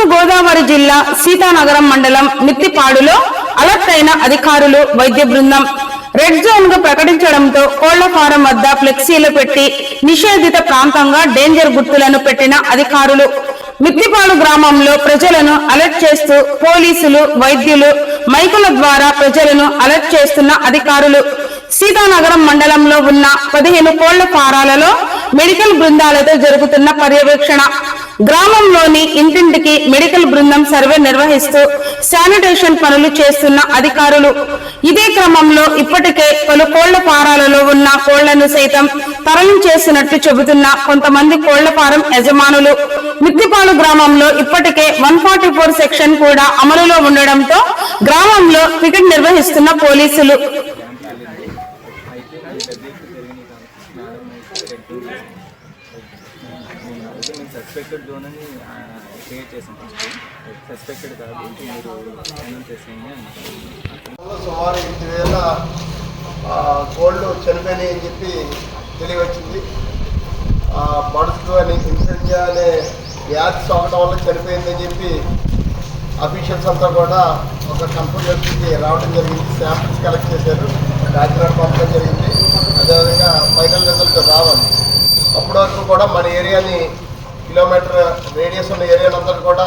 తూర్పు గోదావరి జిల్లా సీతానగరం మండలం మిత్తిపాడులో అలర్ట్ అయిన అధికారులు వైద్య బృందం. రెడ్ జోన్గా ప్రకటించడంతో కోళ్ళ ఫారం వద్ద ఫ్లెక్సీలు పెట్టి నిషేధిత ప్రాంతంగా డేంజర్ గుర్తులను పెట్టిన అధికారులు. మిత్తిపాడు గ్రామంలో ప్రజలను అలర్ట్ చేస్తూ పోలీసులు వైద్యులు మైకుల ద్వారా ప్రజలను అలర్ట్ చేస్తున్న అధికారులు. సీతానగరం మండలంలో ఉన్న పదిహేను కోళ్ళ ఫారాలలో మెడికల్ బృందాలతో జరుగుతున్న పర్యవేక్షణ. గ్రామంలోని ఇంటింటికి మెడికల్ బృందం సర్వే నిర్వహిస్తూ శానిటేషన్ పనులు చేస్తున్న అధికారులు. ఇదే క్రమంలో ఇప్పటికే పలు కోళ్ళ ఫారాలలో ఉన్న కోళ్ళను సైతం తరలించేసినట్టు చెబుతున్న కొంతమంది కోళ్ళ ఫారం యజమానులు. మిత్తిపాడు గ్రామంలో ఇప్పటికే వన్ ఫార్టీ ఫోర్ సెక్షన్ కూడా అమలులో ఉండడంతో గ్రామంలో పికెట్ నిర్వహిస్తున్న పోలీసులు. సస్పెక్టెడ్ జోన్ అని క్రియేట్ చేసాం ఫస్ట్ సస్పెక్టెడ్ కాదు మీరు అనౌన్స్ చేసేయండి అని సుమారు ఎనిమిది వేల కోళ్ళు చనిపోయినాయి అని చెప్పి తెలియవచ్చింది. బడుతు అని ఇన్ఫ్లుయెంజా అనే వ్యాధి సోకడం వల్ల చనిపోయిందని చెప్పి అఫీషియల్స్ అంతా కూడా ఒక కంప్యూటర్కి రావడం జరిగింది. శాంపిల్స్ కలెక్ట్ చేశారు. కాకినాడ పంపడం జరిగింది. అదేవిధంగా ఫైనల్ రిజల్ట్ రావాలి. అప్పటి వరకు కూడా మన ఏరియాని కిలోమీటర్ రేడియస్ ఉన్న ఏరియానంతా కూడా